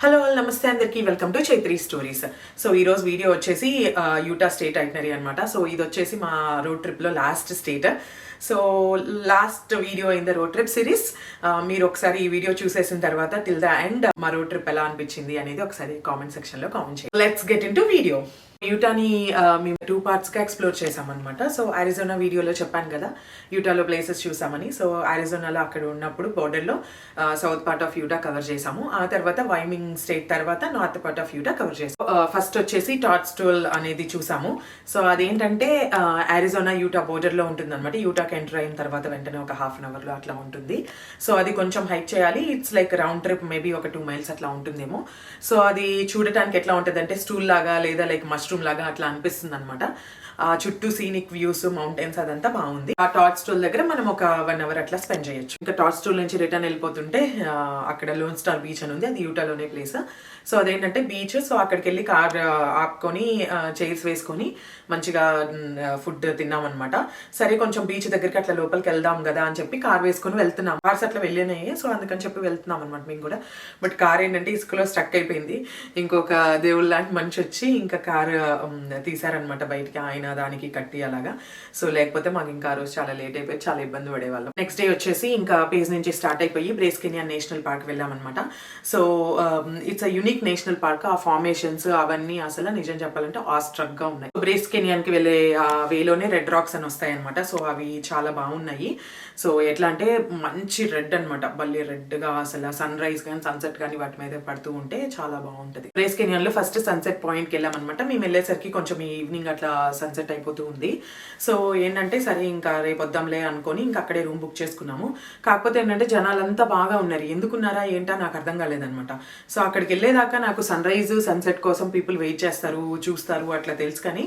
Hello నమస్తే అందరికీ. Welcome to Chaitri stories so ఈరోజు వీడియో వచ్చేసి యూటా స్టేట్ ఐటనరీ అనమాట సో ఇది వచ్చేసి మా రోడ్ ట్రిప్లో last state so last video in the road trip series మీరు ఒకసారి ఈ వీడియో చూసేసిన తర్వాత టిల్ ద ఎండ్ మా రోడ్ ట్రిప్ ఎలా అనిపించింది అనేది ఒకసారి కామెంట్ సెక్షన్లో కామెంట్ చేయండి. Let's get into video యూటాని మేము టూ పార్ట్స్గా ఎక్స్ప్లోర్ చేసామన్నమాట సో అరిజోనా వీడియోలో చెప్పాను కదా యూటాలో ప్లేసెస్ చూసామని. సో అరిజోనాలో అక్కడ ఉన్నప్పుడు బోర్డర్లో south part of Utah cover చేసాము ఆ తర్వాత వైమింగ్ స్టేట్ తర్వాత north part of Utah cover చేసాము ఫస్ట్ వచ్చేసి టాట్స్టోల్ అనేది చూసాము. సో అదేంటంటే అరిజోనా యూటా బోర్డర్లో ఉంటుంది అనమాట యూటాకి ఎంటర్ అయిన తర్వాత వెంటనే ఒక హాఫ్ అన్ అవర్లో అట్లా ఉంటుంది. సో అది కొంచెం హైక్ చేయాలి. It's like round trip maybe ఒక టూ మైల్స్ అట్లా ఉంటుందేమో. సో అది చూడటానికి ఎట్లా ఉంటుంది అంటే స్టూల్ లాగా లేదా లైక్ మస్ట్ రూమ్ లాగా అట్లా అనిపిస్తుంది అనమాట ఆ చుట్టూ సీనిక్ వ్యూస్ మౌంటైన్స్ అదంతా బాగుంది. ఆ టాట్ స్టూల్ దగ్గర మనం ఒక వన్ అవర్ అట్లా స్పెండ్ చేయొచ్చు. ఇంకా టాట్ స్టూల్ నుంచి రిటర్న్ వెళ్ళిపోతుంటే అక్కడ లోన్ స్టార్ బీచ్ అని ఉంది. అది యూటాలోనే ప్లేస్ సో అదేంటంటే బీచ్ సో అక్కడికి వెళ్ళి కార్ ఆపుకొని చైర్స్ వేసుకొని మంచిగా ఫుడ్ తిన్నామన్నమాట. సరే కొంచెం బీచ్ దగ్గరికి అట్లా లోపలికి వెళ్దాం కదా అని చెప్పి కార్ వేసుకొని వెళ్తున్నాం. కార్స్ అట్లా వెళ్ళినాయి సో అందుకని చెప్పి వెళ్తున్నాం అనమాట మేము కూడా. బట్ కార్ ఏంటంటే ఇసుకలో స్టక్ అయిపోయింది. ఇంకొక దేవుళ్ళ లాంటి మనిషి వచ్చి ఇంకా కార్ తీసారనమాట బయటికి. ఆయన దానికి కట్టి అలాగా. సో లేకపోతే మాకు ఇంకా ఆ రోజు చాలా లేట్ అయిపోయి చాలా ఇబ్బంది పడేవాళ్ళం. నెక్స్ట్ డే వచ్చేసి ఇంకా పేజ్ నుంచి స్టార్ట్ అయిపోయి బ్రేస్కెనియా నేషనల్ పార్క్ వెళ్ళామన్నమాట. So it's a unique national park ఆ ఫార్మేషన్స్ అవన్నీ అసలు నిజం చెప్పాలంటే ఆస్ట్రక్గా ఉన్నాయి బ్రేస్ కెనియాన్కి వెళ్ళే ఆ వేలోనే రెడ్ రాక్స్ అని వస్తాయి అనమాట సో అవి చాలా బాగున్నాయి. సో ఎట్లా అంటే మంచి రెడ్ అనమాట భలే రెడ్గా అసలు సన్ రైజ్ కానీ సన్సెట్ కానీ వాటి మీద పడుతూ ఉంటే చాలా బాగుంటుంది. బ్రేస్ కెనియన్లో ఫస్ట్ సన్సెట్ పాయింట్కి వెళ్ళామన్నమాట. మేము వెళ్ళేసరికి కొంచెం ఈవినింగ్ అట్లా సన్సెట్ అయిపోతూ ఉంది. సో ఏంటంటే సరే ఇంకా రేపు వద్దాంలే అనుకొని ఇంకా అక్కడే రూమ్ బుక్ చేసుకున్నాము. కాకపోతే ఏంటంటే జనాలంతా బాగా ఉన్నారు. ఎందుకున్నారా ఏంటా నాకు అర్థం కాలేదనమాట సో అక్కడికి దాకా నాకు సన్ రైజ్ సన్సెట్ కోసం పీపుల్ వెయిట్ చేస్తారు చూస్తారు అట్లా తెలుసు కానీ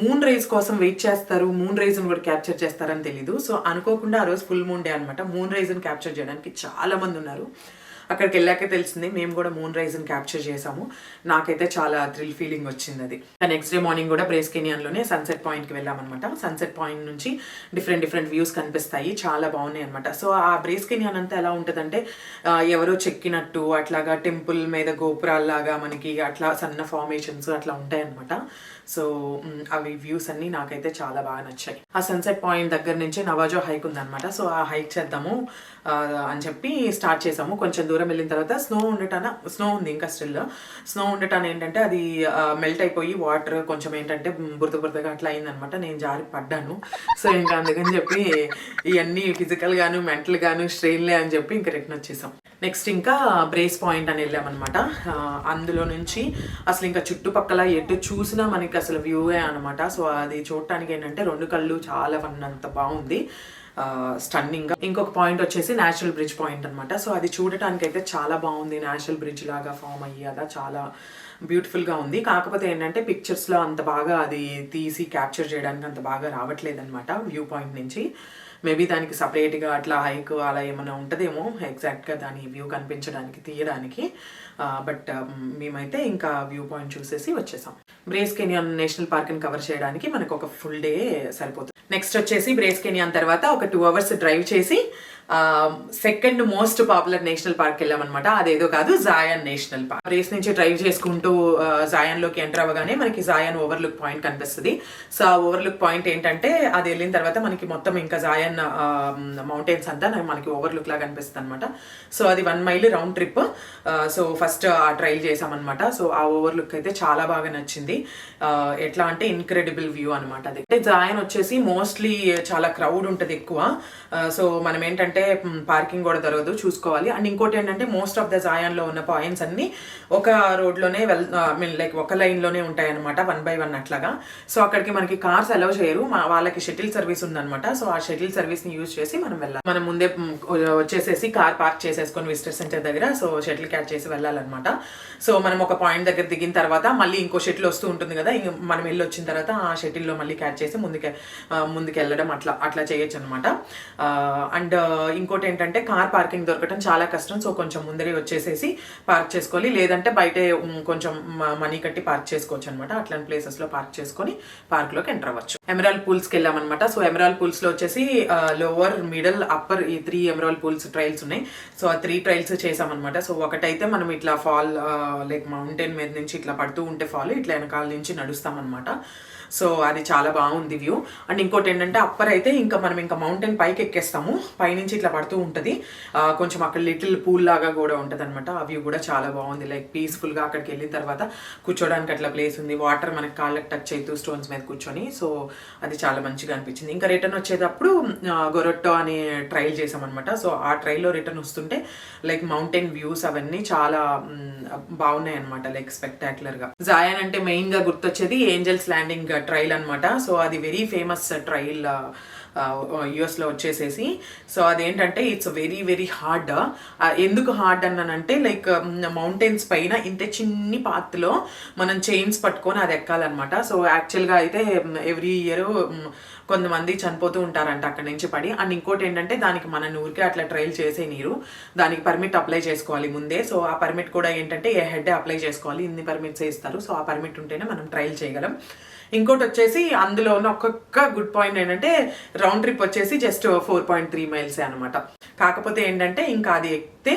మూన్ రైజ్ కోసం వెయిట్ చేస్తారు మూన్ రైజ్ కూడా క్యాప్చర్ చేస్తారని తెలీదు. సో అనుకోకుండా ఆ రోజు ఫుల్ మూన్ డే అనమాట మూన్ రైజ్ని క్యాప్చర్ చేయడానికి చాలా మంది ఉన్నారు. అక్కడికి వెళ్ళాకే తెలిసింది మేము కూడా మూన్ రైజ్ క్యాప్చర్ చేసాము నాకైతే చాలా థ్రిల్ ఫీలింగ్ వచ్చింది అది. నెక్స్ట్ డే మార్నింగ్ కూడా బ్రేస్ కెనియన్లోనే సన్సెట్ పాయింట్కి వెళ్ళామన్నమాట. సన్సెట్ పాయింట్ నుంచి డిఫరెంట్ డిఫరెంట్ వ్యూస్ కనిపిస్తాయి. చాలా బాగున్నాయి అనమాట సో ఆ బ్రేస్ కెనియన్ అంతా ఎలా ఉంటుందంటే ఎవరో చెక్కినట్టు అట్లాగా టెంపుల్ మీద గోపురాల్లాగా మనకి అట్లా సన్న ఫార్మేషన్స్ అట్లా ఉంటాయి అనమాట సో అవి వ్యూస్ అన్ని నాకైతే చాలా బాగా నచ్చాయి. ఆ సన్సెట్ పాయింట్ దగ్గర నుంచి నవాజో హైక్ ఉందన్నమాట. సో ఆ హైక్ చేద్దాము అని చెప్పి స్టార్ట్ చేసాము కొంచెం దూరం వెళ్ళిన తర్వాత స్నో ఉండటాన స్నో ఉంది ఇంకా స్టిల్ స్నో ఉండటాన ఏంటంటే అది మెల్ట్ అయిపోయి వాటర్ కొంచెం ఏంటంటే బురద బురదగా అట్లా అయిందనమాట. నేను జారి పడ్డాను. సో ఇంకా అందుకని చెప్పి ఇవన్నీ ఫిజికల్ గాను మెంటల్ గాను స్ట్రెయిన్లే అని చెప్పి ఇంకా రిటర్న్ వచ్చేసాం. నెక్స్ట్ ఇంకా బ్రేస్ పాయింట్ అని వెళ్ళామన్నమాట అందులో నుంచి అసలు ఇంకా చుట్టుపక్కల ఎటు చూసినా మనకి అసలు వ్యూవే అనమాట. సో అది చూడటానికి ఏంటంటే రెండు కళ్ళు చాలా అంత బాగుంది. స్టన్నింగ్గా. ఇంకొక పాయింట్ వచ్చేసి నేచురల్ బ్రిడ్జ్ పాయింట్ అనమాట సో అది చూడటానికి అయితే చాలా బాగుంది. నేచురల్ బ్రిడ్జ్ లాగా ఫామ్ అయ్యేదా చాలా బ్యూటిఫుల్గా ఉంది. కాకపోతే ఏంటంటే పిక్చర్స్లో అంత బాగా అది తీసి క్యాప్చర్ చేయడానికి అంత బాగా రావట్లేదు అనమాట వ్యూ పాయింట్ నుంచి. మేబీ దానికి సపరేట్గా అట్లా హైక్ అలా ఏమైనా ఉంటుందేమో ఎగ్జాక్ట్గా దాని వ్యూ కనిపించడానికి తీయడానికి. బట్ మేమైతే ఇంకా వ్యూ పాయింట్ చూసేసి వచ్చేసాం. బ్రేస్ కెనియాన్ నేషనల్ పార్క్ని కవర్ చేయడానికి మనకు ఒక ఫుల్ డే సరిపోతుంది. నెక్స్ట్ వచ్చేసి బ్రేస్ కెనియాన్ తర్వాత ఒక టూ అవర్స్ డ్రైవ్ చేసి second most popular national park వెళ్ళామన్నమాట అదేదో కాదు జాయన్ నేషనల్ పార్క్ రేస్ నుంచి డ్రైవ్ చేసుకుంటూ జాయన్లోకి ఎంటర్ అవ్వగానే మనకి జాయన్ ఓవర్లుక్ పాయింట్ కనిపిస్తుంది. సో ఆ ఓవర్లుక్ పాయింట్ ఏంటంటే అది వెళ్ళిన తర్వాత మనకి మొత్తం ఇంకా జాయన్ మౌంటైన్స్ అంతా మనకి ఓవర్లుక్ లాగా కనిపిస్తుంది అనమాట సో అది one mile round trip so first ఆ ట్రైల్ చేసామన్నమాట సో ఆ ఓవర్లుక్ అయితే చాలా బాగా నచ్చింది. ఎట్లా అంటే ఇన్క్రెడిబుల్ వ్యూ అనమాట అది. అంటే జాయన్ వచ్చేసి మోస్ట్లీ చాలా క్రౌడ్ ఉంటుంది ఎక్కువ. సో మనం ఏంటంటే పార్కింగ్ కూడా దొరకదు చూసుకోవాలి. అండ్ ఇంకోటి ఏంటంటే మోస్ట్ ఆఫ్ ద జాయాన్లో ఉన్న పాయింట్స్ అన్ని ఒక రోడ్లోనే వెల్ మీన్ లైక్ ఒక లైన్లోనే ఉంటాయి అనమాట వన్ బై వన్ అట్లాగా. సో అక్కడికి మనకి కార్స్ అలౌ చేయరు. మా వాళ్ళకి షటిల్ సర్వీస్ ఉందన్నమాట. సో ఆ షటిల్ సర్వీస్ని యూజ్ చేసి మనం వెళ్ళాలి. మనం ముందే వచ్చేసేసి కార్ పార్క్ చేసేసుకొని విజిటర్ సెంటర్ దగ్గర సో షటిల్ క్యాచ్ చేసి వెళ్ళాలన్నమాట. సో మనం ఒక పాయింట్ దగ్గర దిగిన తర్వాత మళ్ళీ ఇంకో షటిల్ వస్తూ ఉంటుంది కదా మనం వెళ్ళి వచ్చిన తర్వాత ఆ షటిల్లో మళ్ళీ క్యాచ్ చేసి ముందుకే ముందుకు వెళ్ళడం అట్లా అట్లా చేయొచ్చు అనమాట అండ్ ఇంకోటి ఏంటంటే కార్ పార్కింగ్ దొరకటం చాలా కష్టం. సో కొంచెం ముందరే వచ్చేసేసి పార్క్ చేసుకోవాలి. లేదంటే బయటే కొంచెం మనీ కట్టి పార్క్ చేసుకోవచ్చు అనమాట అట్లాంటి ప్లేసెస్లో పార్క్ చేసుకొని పార్క్లోకి ఎంటర్ అవ్వచ్చు. ఎమరాల్ పూల్స్కి వెళ్ళామన్నమాట సో ఎమరాల్ పూల్స్లో వచ్చేసి లోవర్ మిడల్ అప్పర్ ఈ త్రీ ఎమరాల్ పూల్స్ ట్రైల్స్ ఉన్నాయి. సో ఆ త్రీ ట్రైల్స్ చేసామన్నమాట సో ఒకటైతే మనం ఇట్లా ఫాల్ లైక్ మౌంటైన్ మీద నుంచి ఇట్లా పడుతూ ఉంటే ఫాల్ ఇట్లా వెనకాల నుంచి నడుస్తామన్నమాట సో అది చాలా బాగుంది వ్యూ. అండ్ ఇంకోటి ఏంటంటే అప్పర్ అయితే ఇంకా మనం ఇంకా మౌంటైన్ పైకి ఎక్కేస్తాము. పైనుంచి ఇట్లా పడుతూ ఉంటుంది. కొంచెం అక్కడ లిటిల్ పూల్ లాగా కూడా ఉంటుంది అనమాట ఆ వ్యూ కూడా చాలా బాగుంది. లైక్ పీస్ఫుల్గా అక్కడికి వెళ్ళిన తర్వాత కూర్చోడానికి అట్లా ప్లేస్ ఉంది. వాటర్ మనకి కాళ్ళకి టచ్ అవుతూ స్టోన్స్ మీద కూర్చొని. సో అది చాలా మంచిగా అనిపించింది. ఇంకా రిటర్న్ వచ్చేటప్పుడు గొరొట్టో అనే ట్రైల్ చేసామన్నమాట సో ఆ ట్రైల్లో రిటర్న్ వస్తుంటే లైక్ మౌంటైన్ వ్యూస్ అవన్నీ చాలా బాగున్నాయి అనమాట లైక్ స్పెక్టాక్యులర్గా జాయన్ అంటే మెయిన్గా గుర్తొచ్చేది ఏంజల్స్ ల్యాండింగ్ ట్రైల్ అన్నమాట. సో అది వెరీ ఫేమస్ ట్రైల్ యుఎస్లో వచ్చేసేసి. సో అదేంటంటే ఇట్స్ వెరీ వెరీ హార్డ్ ఎందుకు హార్డ్ అన్నానంటే లైక్ మౌంటైన్స్ పైన ఇంత చిన్ని పాత్లో మనం చైన్స్ పట్టుకొని అది ఎక్కాలన్నమాట. సో యాక్చువల్గా అయితే ఎవ్రీ ఇయర్ కొంతమంది చనిపోతూ ఉంటారంట అక్కడ నుంచి పడి. అండ్ ఇంకోటి ఏంటంటే దానికి మన ఊరికే అట్లా ట్రైల్ చేసే నీరు. దానికి పర్మిట్ అప్లై చేసుకోవాలి ముందే. సో ఆ పర్మిట్ కూడా ఏంటంటే ఏ హెడ్ అప్లై చేసుకోవాలి. ఇన్ని పర్మిట్స్ ఇస్తారు. సో ఆ పర్మిట్ ఉంటేనే మనం ట్రైల్ చేయగలం. ఇంకోటి వచ్చేసి అందులో ఉన్న ఒక్కొక్క గుడ్ పాయింట్ ఏంటంటే రౌండ్ ట్రిప్ వచ్చేసి జస్ట్ ఫోర్ పాయింట్ త్రీ మైల్సే అనమాట కాకపోతే ఏంటంటే ఇంకా అది ఎక్కితే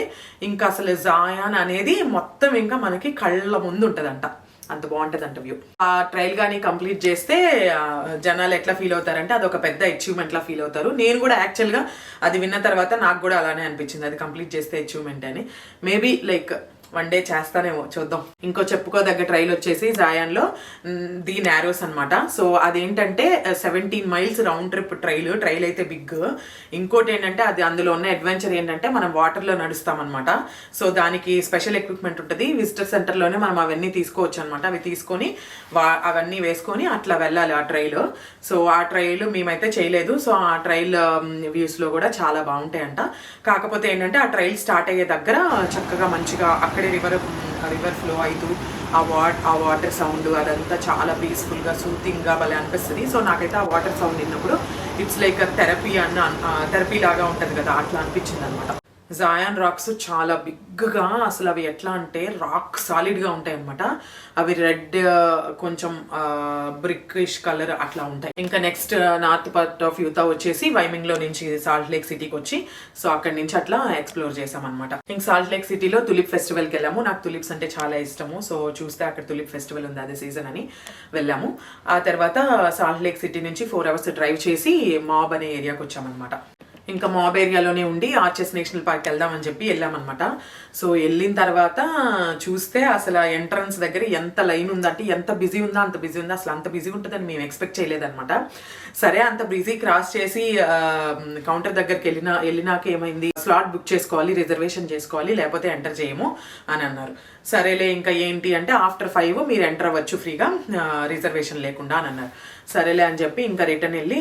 ఇంకా అసలు జాయాన్ అనేది మొత్తం ఇంకా మనకి కళ్ళ ముందు ఉంటుందంట. అంత బాగుంటుంది అంట వ్యూ ఆ ట్రైల్ కానీ కంప్లీట్ చేస్తే జనాలు ఎట్లా ఫీల్ అవుతారంటే అది ఒక పెద్ద అచీవ్మెంట్ లా ఫీల్ అవుతారు. నేను కూడా యాక్చువల్గా అది విన్న తర్వాత నాకు కూడా అలానే అనిపించింది. అది కంప్లీట్ చేస్తే అచీవ్మెంట్ అని. మేబీ లైక్ వన్ డే చేస్తానేమో చూద్దాం. ఇంకో చెప్పుకోదగ్గ ట్రైల్ వచ్చేసి జాయాన్లో ది నారోస్ అనమాట సో అదేంటంటే seventeen miles round trip trail trail అయితే బిగ్ ఇంకోటి ఏంటంటే అది అందులో ఉన్న అడ్వెంచర్ ఏంటంటే మనం వాటర్లో నడుస్తామన్నమాట. సో దానికి స్పెషల్ ఎక్విప్మెంట్ ఉంటుంది. విజిటర్ సెంటర్లోనే మనం అవన్నీ తీసుకోవచ్చు అనమాట అవి తీసుకొని వా అవన్నీ వేసుకొని అట్లా వెళ్ళాలి ఆ ట్రైల్ సో ఆ ట్రైల్ మేమైతే చేయలేదు. సో ఆ ట్రైల్ వ్యూస్లో కూడా చాలా బాగుంటాయంట. కాకపోతే ఏంటంటే ఆ ట్రైల్ స్టార్ట్ అయ్యే దగ్గర చక్కగా మంచిగా అక్కడ రివర్ రివర్ ఫ్లో అవుతూ ఆ వాట్ ఆ వాటర్ సౌండ్ అదంతా చాలా పీస్ఫుల్గా సూతింగ్గా భలే అనిపిస్తుంది. సో నాకైతే ఆ వాటర్ సౌండ్ విన్నప్పుడు ఇట్స్ లైక్ థెరపీ అన్న థెరపీ లాగా ఉంటుంది కదా అట్లా అనిపించింది అనమాట జాయాన్ రాక్స్ చాలా బిగ్గా అసలు అవి ఎట్లా అంటే రాక్ సాలిడ్గా ఉంటాయి అనమాట అవి రెడ్ uh, కొంచెం uh, బ్రిక్కిష్ కలర్ అట్లా ఉంటాయి. ఇంకా next north part of Utah వచ్చేసి వైమింగ్లో నుంచి సాల్ట్ లేక్ సిటీకి వచ్చి సో అక్కడి నుంచి అట్లా ఎక్స్ప్లోర్ చేసామన్నమాట ఇంక సాల్ట్ లేక్ సిటీలో తులిప్ ఫెస్టివల్కి వెళ్ళాము. నాకు తులిప్స్ అంటే చాలా ఇష్టము. సో చూస్తే అక్కడ తులిప్ ఫెస్టివల్ ఉంది అదే సీజన్ అని వెళ్ళాము. ఆ తర్వాత సాల్ట్ లేక్ సిటీ నుంచి ఫోర్ అవర్స్ డ్రైవ్ చేసి మాబ్ అనే ఏరియాకి వచ్చామన్నమాట. ఇంకా మాబ్ ఏరియాలోనే ఉండి ఆర్చెస్ నేషనల్ పార్క్ వెళ్దామని చెప్పి వెళ్ళామన్నమాట. సో వెళ్ళిన తర్వాత చూస్తే అసలు ఎంట్రన్స్ దగ్గర ఎంత లైన్ ఉందంటే ఎంత బిజీ ఉందా అంత బిజీ ఉందా అసలు అంత బిజీ ఉంటుందని మేము ఎక్స్పెక్ట్ చేయలేదన్నమాట. సరే అంత బిజీ క్రాస్ చేసి కౌంటర్ దగ్గరికి వెళ్ళిన వెళ్ళినాక ఏమైంది? స్లాట్ బుక్ చేసుకోవాలి రిజర్వేషన్ చేసుకోవాలి లేకపోతే ఎంటర్ చేయము అని అన్నారు. సరేలే ఇంకా ఏంటి అంటే ఆఫ్టర్ ఫైవ్ మీరు ఎంటర్ అవ్వచ్చు ఫ్రీగా రిజర్వేషన్ లేకుండా అని అన్నారు. సరేలే అని చెప్పి ఇంకా రిటర్న్ వెళ్ళి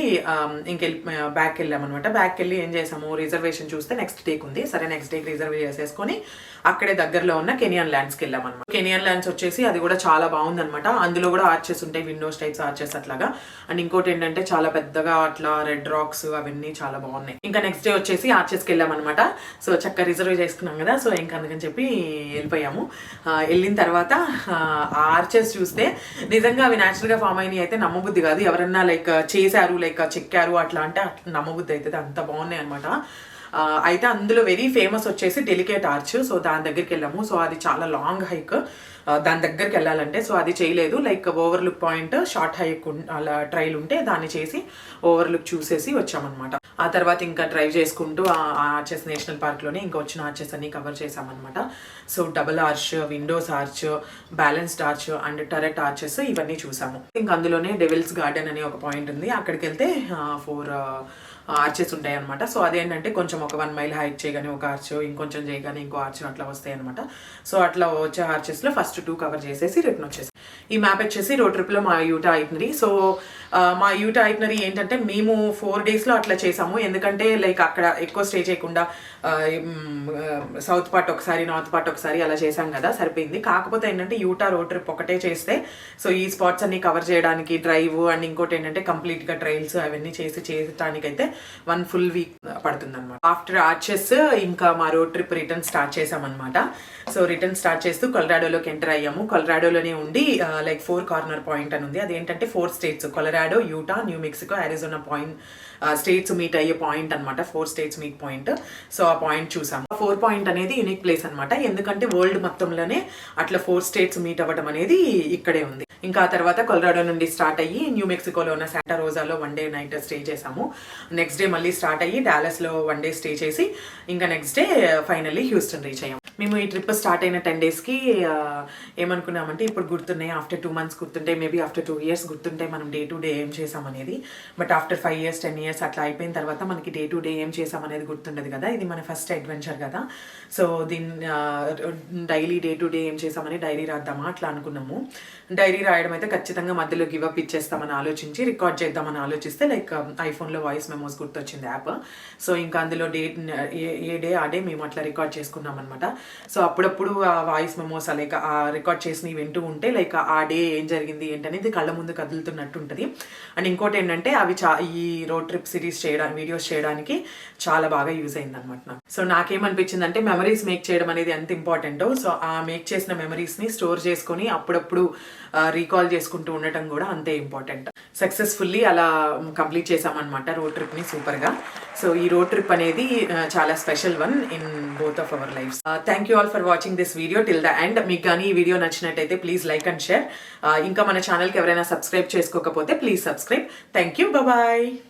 ఇంకెళ్ళి బ్యాక్ వెళ్ళామన్నమాట. బ్యాక్ వెళ్ళి ఏం చేసాము రిజర్వేషన్ చూస్తే నెక్స్ట్ డేకి ఉంది. సరే నెక్స్ట్ డేకి రిజర్వ్ చేసేసుకొని అక్కడే దగ్గరలో ఉన్న కెనియన్ ల్యాండ్స్కి వెళ్ళామన్నమాట. కెనియన్ ల్యాండ్స్ వచ్చేసి అది కూడా చాలా బాగుందన్నమాట. అందులో కూడా ఆర్చెస్ ఉంటాయి విండోస్ టైప్స్ ఆర్చెస్ అట్లాగా. అండ్ ఇంకోటి ఏంటంటే చాలా పెద్దగా అట్లా రెడ్ రాక్స్ అవన్నీ చాలా బాగున్నాయి. ఇంకా నెక్స్ట్ డే వచ్చేసి ఆర్చెస్కి వెళ్ళామన్నమాట. సో చక్కగా రిజర్వ్ చేసుకున్నాం కదా. సో ఇంకా అందుకని చెప్పి వెళ్ళిపోయాము. వెళ్ళిన తర్వాత ఆ ఆర్చెస్ చూస్తే నిజంగా అవి న్యాచురల్గా ఫామ్ అయినాయి అయితే నమ్మబుద్ధి కాదు. ఎవరన్నా లైక్ చేశారు లైక్ చెక్కారు అట్లా అంటే అట్లా నమ్మబుద్ధి అవుతుంది. అంత బాగున్నాయి అనమాట అయితే అందులో వెరీ ఫేమస్ వచ్చేసి డెలికేట్ ఆర్చ్ సో దాని దగ్గరికి వెళ్ళాము. సో అది చాలా లాంగ్ హైక్ దాని దగ్గరికి వెళ్ళాలంటే. సో అది చేయలేదు. Like overlook point short hike అలా ట్రైల్ ఉంటే దాన్ని చేసి ఓవర్లుక్ చూసేసి వచ్చామన్నమాట. ఆ తర్వాత ఇంకా డ్రైవ్ చేసుకుంటూ ఆ ఆర్చెస్ నేషనల్ పార్క్లోనే ఇంకా వచ్చిన ఆర్చెస్ అన్ని కవర్ చేసామన్నమాట so double arch windows arch balanced arch and turret arches ఇవన్నీ చూసాము. ఇంకా అందులోనే డెవిల్స్ గార్డెన్ అనే ఒక పాయింట్ ఉంది. అక్కడికి వెళ్తే ఫోర్ ఆర్చెస్ ఉంటాయి అనమాట సో అదేంటంటే కొంచెం ఒక వన్ మైల్ హైక్ చేయగానే ఒక ఆర్చ్ ఇంకొంచెం చేయగానే ఇంకో ఆర్చ్ అట్లా వస్తాయి అనమాట సో అట్లా వచ్చే ఆర్చెస్లో ఫస్ట్ టూ కవర్ చేసేసి రిటర్న్ వచ్చేసి ఈ మ్యాప్ వచ్చేసి రోడ్ ట్రిప్లో మా యూటా అవుతుంది సో మా యూటా ఐటనరీ ఏంటంటే మేము ఫోర్ డేస్లో అట్లా చేసాము. ఎందుకంటే లైక్ అక్కడ ఎక్కువ స్టే చేయకుండా సౌత్ పార్ట్ ఒకసారి నార్త్ పార్ట్ ఒకసారి అలా చేసాం కదా సరిపోయింది. కాకపోతే ఏంటంటే యూటా రోడ్ ట్రిప్ ఒకటే చేస్తే సో ఈ స్పాట్స్ అన్ని కవర్ చేయడానికి డ్రైవ్ అండ్ ఇంకోటి ఏంటంటే కంప్లీట్గా ట్రైల్స్ అవన్నీ చేసి చేయడానికైతే వన్ ఫుల్ వీక్ పడుతుంది అనమాట ఆఫ్టర్ ఆర్చెస్ ఇంకా మా రోడ్ ట్రిప్ రిటర్న్ స్టార్ట్ చేసామన్నమాట. సో రిటర్న్ స్టార్ట్ చేస్తూ కొలరాడోలోకి ఎంటర్ అయ్యాము. కొలరాడోలోనే ఉండి లైక్ ఫోర్ కార్నర్ పాయింట్ అని ఉంది. అదేంటంటే four states Colorado Utah New Mexico Arizona point states meet అయ్యే పాయింట్ అనమాట four states meet point so ఆ పాయింట్ చూసాము. ఫోర్ పాయింట్ అనేది యూనిక్ ప్లేస్ అనమాట ఎందుకంటే వరల్డ్ మొత్తంలోనే అట్లా ఫోర్ స్టేట్స్ మీట్ అవ్వడం అనేది ఇక్కడే ఉంది. ఇంకా తర్వాత కొలరాడో నుండి స్టార్ట్ అయ్యి న్యూ మెక్సికోలో ఉన్న శాంటా రోజాలో వన్ డే నైట్ స్టే చేసాము. నెక్స్ట్ డే మళ్ళీ స్టార్ట్ అయ్యి డాలస్లో వన్ డే స్టే చేసి ఇంకా next day finally Houston reach అయ్యాము. మేము ఈ ట్రిప్ స్టార్ట్ అయిన టెన్ డేస్కి ఏమనుకున్నామంటే ఇప్పుడు గుర్తున్నాయి. ఆఫ్టర్ టూ మంత్స్ గుర్తుంటే మేబీ ఆఫ్టర్ టూ ఇయర్స్ గుర్తుంటే మనం డే టు డే ఏం చేసామనేది but after five years ten years అట్లా అయిపోయిన తర్వాత మనకి డే టు డే ఏం చేసామనేది గుర్తుండదు కదా. ఇది మన ఫస్ట్ అడ్వెంచర్ కదా. సో దీన్ని డైలీ డే టు డే ఏం చేసామని డైరీ రాద్దామా? అట్లా అనుకున్నాము. డైరీ రాయడం అయితే ఖచ్చితంగా మధ్యలో గివప్ ఇచ్చేస్తామని ఆలోచించి రికార్డ్ చేద్దామని ఆలోచిస్తే లైక్ ఐఫోన్లో వాయిస్ మెమోస్ గుర్తొచ్చింది యాప్. సో ఇంకా అందులో డే ఏ డే ఆ డే మేము అట్లా రికార్డ్ చేసుకున్నాం అనమాట సో అప్పుడప్పుడు ఆ వాయిస్ మెమోస్ లైక్ ఆ రికార్డ్ చేసినవి వింటూ ఉంటే లైక్ ఆ డే ఏం జరిగింది ఏంటనేది కళ్ళ ముందు కదులుతున్నట్టు ఉంటుంది అండ్ ఇంకోటి ఏంటంటే అవి చా ఈ రోడ్ ట్రిప్ సిరీస్ చేయడానికి వీడియోస్ చేయడానికి చాలా బాగా యూజ్ అయింది అనమాట నాకు. సో నాకేమనిపించింది అంటే మెమరీస్ మేక్ చేయడం అనేది ఎంత ఇంపార్టెంటో సో ఆ మేక్ చేసిన మెమరీస్ని స్టోర్ చేసుకొని అప్పుడప్పుడు రీకాల్ చేసుకుంటూ ఉండటం కూడా అంతే ఇంపార్టెంట్. సక్సెస్ఫుల్లీ అలా కంప్లీట్ చేసామన్నమాట రోడ్ ట్రిప్ని సూపర్గా. సో ఈ రోడ్ ట్రిప్ అనేది చాలా special one in both of our life thank you all for watching this video till the end మీకు కానీ ఈ వీడియో నచ్చినట్టయితే ప్లీజ్ లైక్ అండ్ షేర్ ఇంకా మన ఛానల్కి ఎవరైనా సబ్స్క్రైబ్ చేసుకోకపోతే please subscribe thank you bye